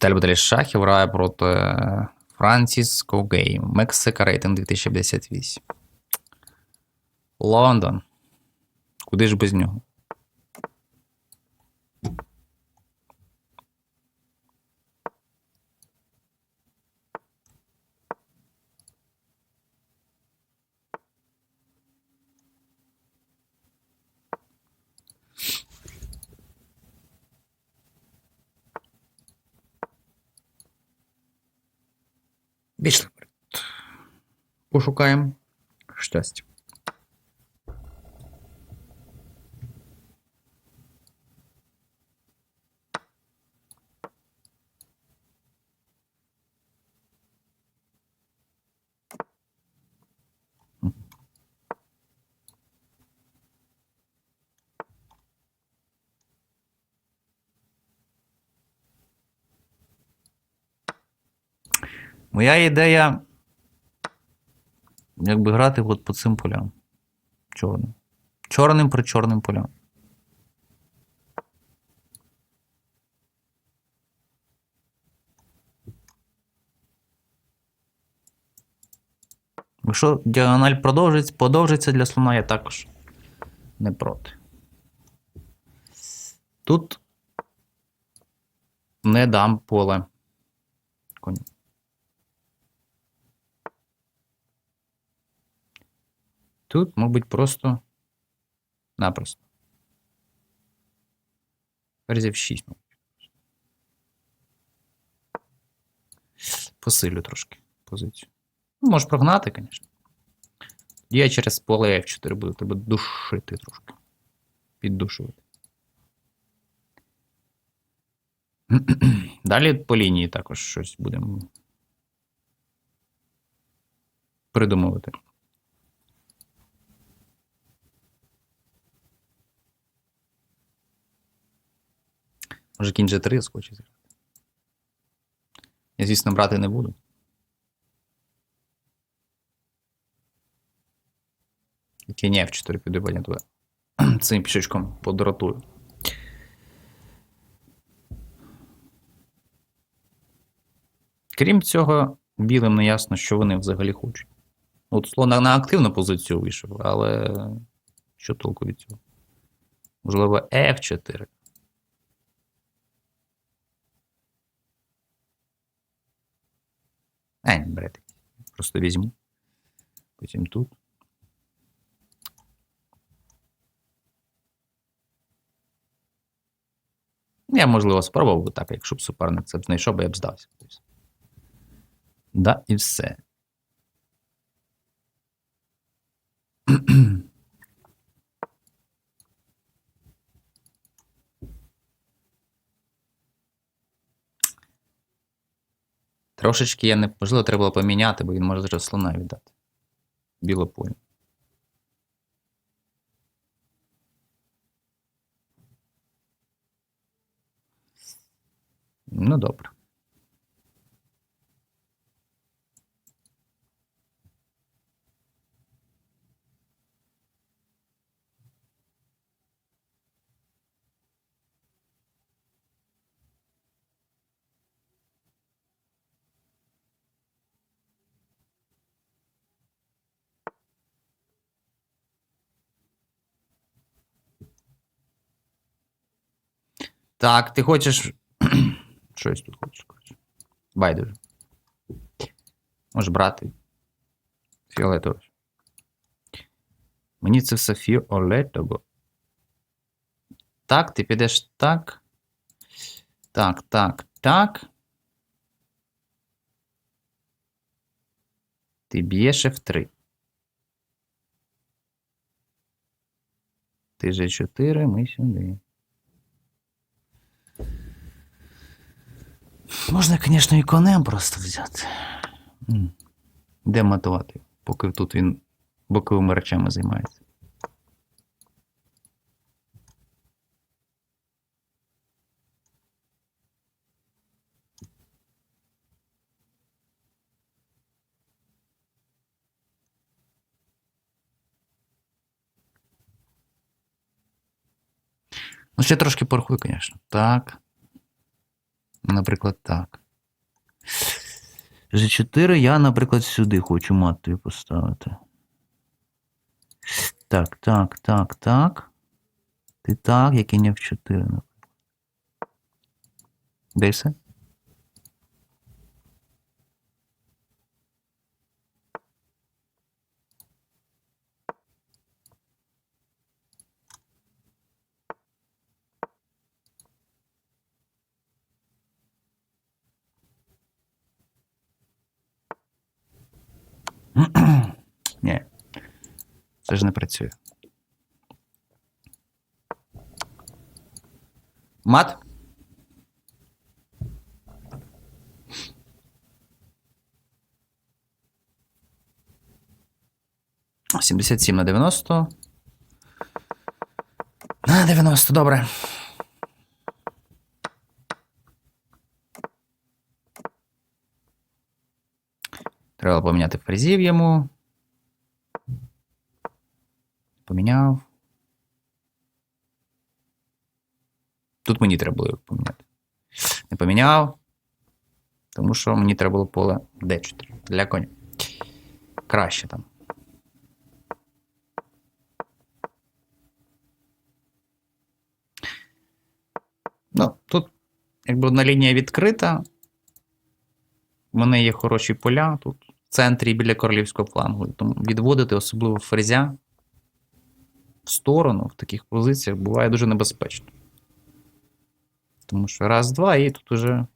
Віталій Баталій Шахів грає проти Франсіс Когейм. Мексика рейтинг 2058. Лондон. Куди ж без нього? Наперед. Пошукаємо щастя. Моя ідея. Якби грати от по цим полям. Чорним. Чорним при чорним полям. Якщо діагональ продовжиться, подовжиться для слона, я також не проти. Тут не дам поле. Коню. Тут, мабуть, просто напросто. Ферзів 6, мабуть. Посилю трошки позицію. Ну, можеш прогнати, звісно. Я через поле F4 буду тебе душити трошки. Піддушувати. Далі по лінії також щось будемо придумувати. Може кінь G3 скочить зіграти. Я, звісно, брати не буду. Кінь F4 піду туди. Цим пішечком подратую. Крім цього, білим не ясно, що вони взагалі хочуть. От слон на активну позицію вийшов, але що толку від цього? Можливо, F4. А, не брати. Просто візьму. Потім тут. Я, можливо, спробував так, якщо б суперник це б знайшов, бо я б здався. Да, і все. Трошечки я не можливо, треба було поміняти, бо він може зараз слона віддати. Білополі. Ну, добре. Так, ти хочеш. Щось тут хочеш. Байдуже. Можеш брати. Фіолетово. Мені це все фіолетово. Так, ти підеш так. Так, так, так. Ти б'єш F3. Ти G4, ми сюди. Можна, звісно, і конем просто взяти. Де матувати, поки тут він боковими речами займається. Ну, ще трошки порахуй, звісно. Так. Наприклад, так. G4 я, наприклад, сюди хочу матою поставити. Так, так, так, так. Ти так, як і не в 4, наприклад. Де? Ні. Це ж не працює. Мат? Сімдесят сім на 90. На 90, добре. Треба поміняти фрезів йому. Поміняв. Тут мені треба було його поміняти. Не поміняв. Тому що мені треба було поле D4 для коня. Краще там. Ну, тут, якби одна лінія відкрита. У мене є хороші поля тут в центрі біля королівського флангу. Тому відводити, особливо фрезя, в сторону в таких позиціях буває дуже небезпечно. Тому що раз, два, і тут уже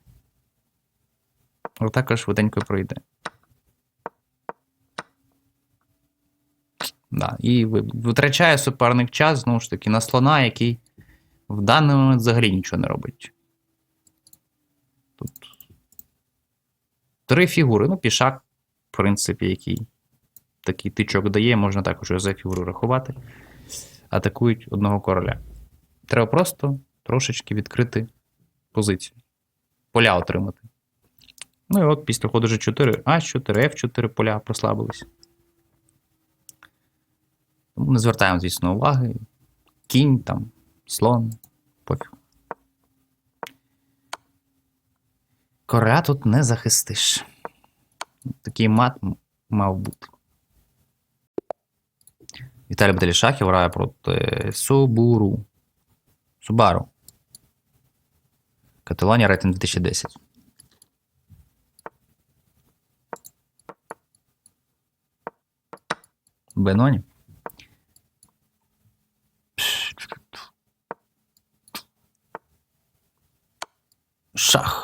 атака швиденько пройде. Да. І витрачає суперник час, знову ж таки, на слона, який в даний момент взагалі нічого не робить. Тут три фігури. Ну, пішак, принципі, який такий тичок дає, можна також його за фігуру рахувати. Атакують одного короля. Треба просто трошечки відкрити позицію. Поля отримати. Ну і от після ходу G4, А4, F4 поля прослабились. Не звертаємо, звісно, уваги. Кінь там, слон, пофіг. Короля тут не захистиш. Такий мат мав бути. Віталій Баталішахів грає проти Субуру. Субару. Каталонія рейтинг 2010. Беноні. Шах.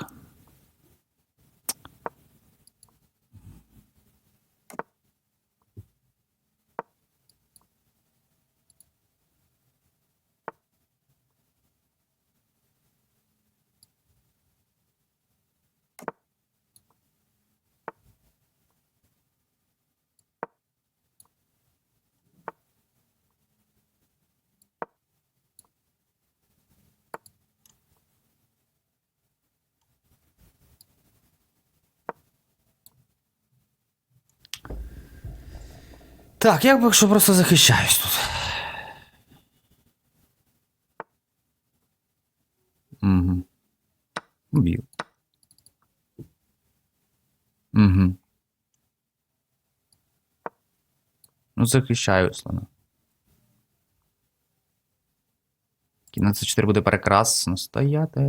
Так, я поки що просто захищаюсь тут. Угу. Б'ю. Угу. Ну, захищаю слона. Кінець 4 буде прекрасно стояти.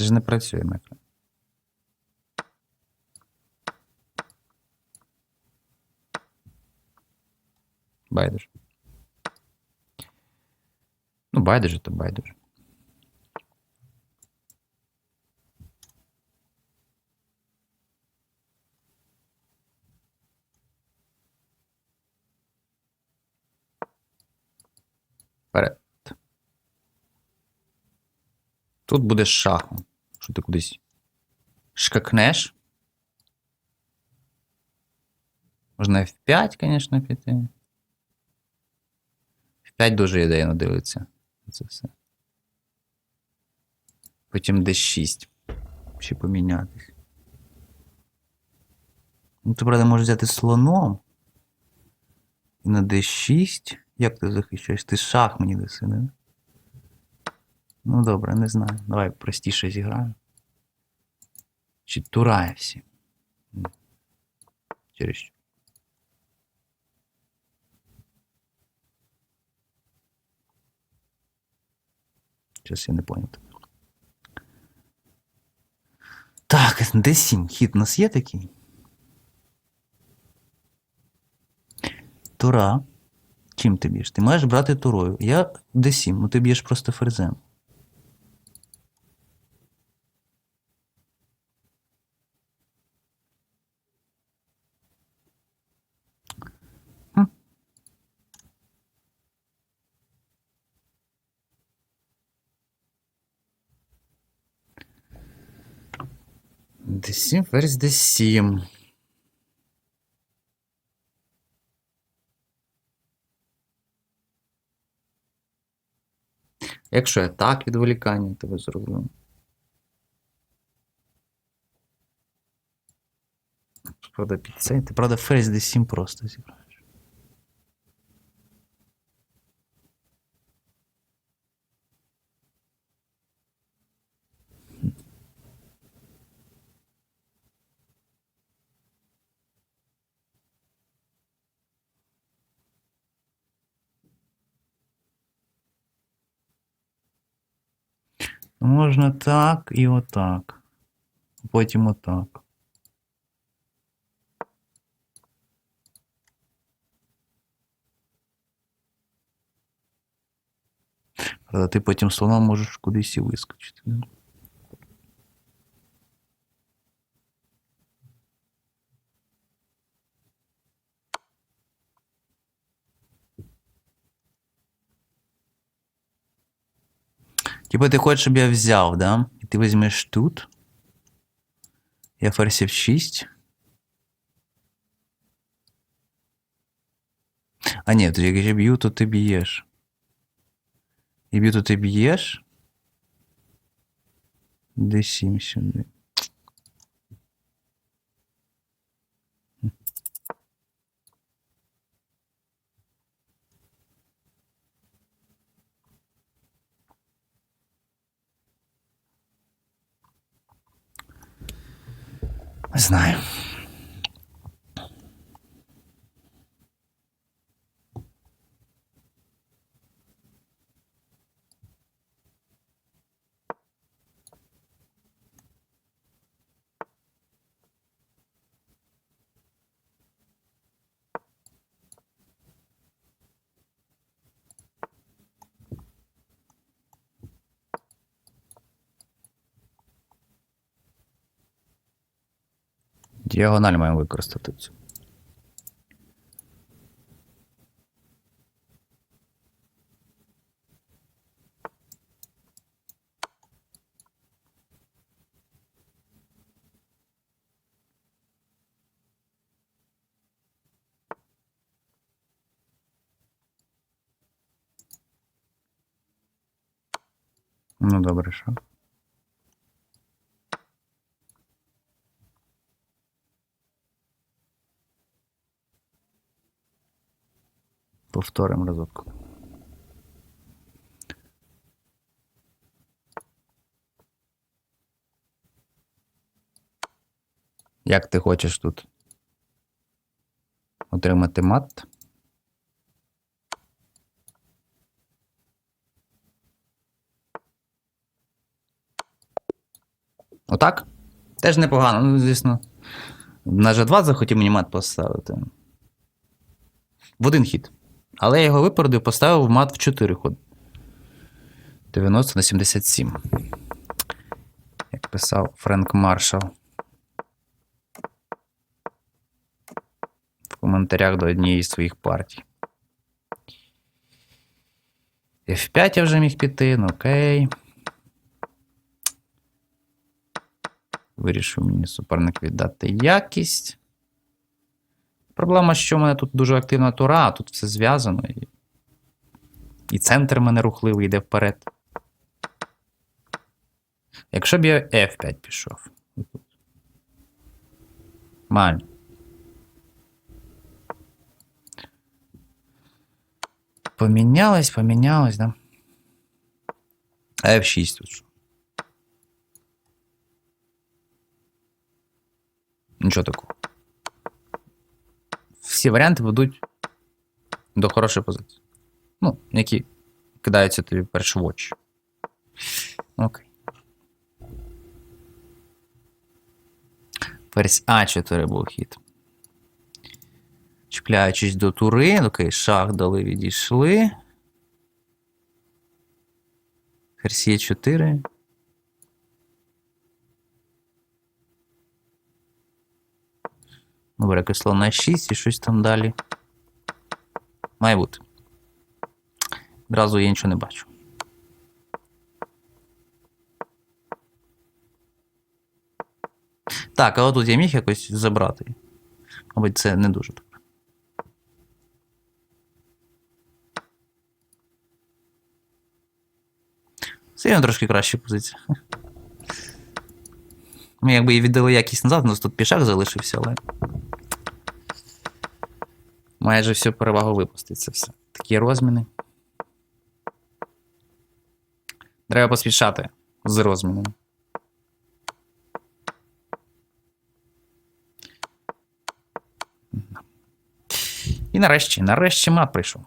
Це ж не працює, Мефре. Байдуже. Ну, байдуже, то байдуже. Вперед. Тут буде шахом. Що ти кудись шкакнеш. Можна F5, звісно, піти. F5 дуже ідейно дивиться. Це все. Потім D6. Ще помінятись. Ну, ти, правда, можеш взяти слоном. І на d6. Як ти захищаєш? Ти шах мені даси, не? Ну добре, не знаю. Давай простіше зіграємо. Чи турає всі? Через що? Щось я не поняв. Так, D7. Хід у нас є такий? Тура. Чим ти б'єш? Ти маєш брати турою. Я D7, ну ти б'єш просто ферзем. D7, ферзь D7. Якщо я так відволікання тебе зроблю. Правда, під цей. Ти правда ферзь D7 просто зіграєш. Можна так і отак. Потім отак. Правда, ти потім слоном можеш кудись і вискочити. Типа ти хочеш, щоб я взяв, да? І ти візьмеш тут. Я ферзь F6. А ні, то якщо б'ю, то ти б'єш. І б'ю, то ти б'єш. D7 сюди. Знаю. Діагональ маємо використати цю. Ну, добре, що? Повторимо разок. Як ти хочеш тут отримати мат? Отак? Теж непогано, ну, звісно. На G2 захотів мені мат поставити. В один хід. Але я його випередив, поставив мат в 4 ходи. 90 на 77. Як писав Френк Маршал. В коментарях до однієї з своїх партій. F5 я вже міг піти, ну окей. Вирішив мені суперник віддати якість. Проблема, що в мене тут дуже активна тура, тут все зв'язано. І, і центр в мене рухливий йде вперед. Якщо б я F5 пішов. Маль. помінялось, помінялось, да? А F6 тут? Нічого такого. Всі варіанти ведуть до хорошої позиції. Ну, які кидаються тобі перше в очі. Окей. Ферзь А4 був хід. Чіпляючись до тури, окей, шах дали, відійшли. Ферзь Е4. Добре, якось на 6 і щось там далі. Має бути. Одразу я нічого не бачу. Так, але тут я міг якось забрати. Мабуть, це не дуже добре. Це трошки краща позиція. Ми якби і віддали якість назад, у нас тут пішак залишився, але. Майже всю перевагу випустить це все. Такі розміни. Треба поспішати з розмінами. І нарешті, нарешті мат прийшов.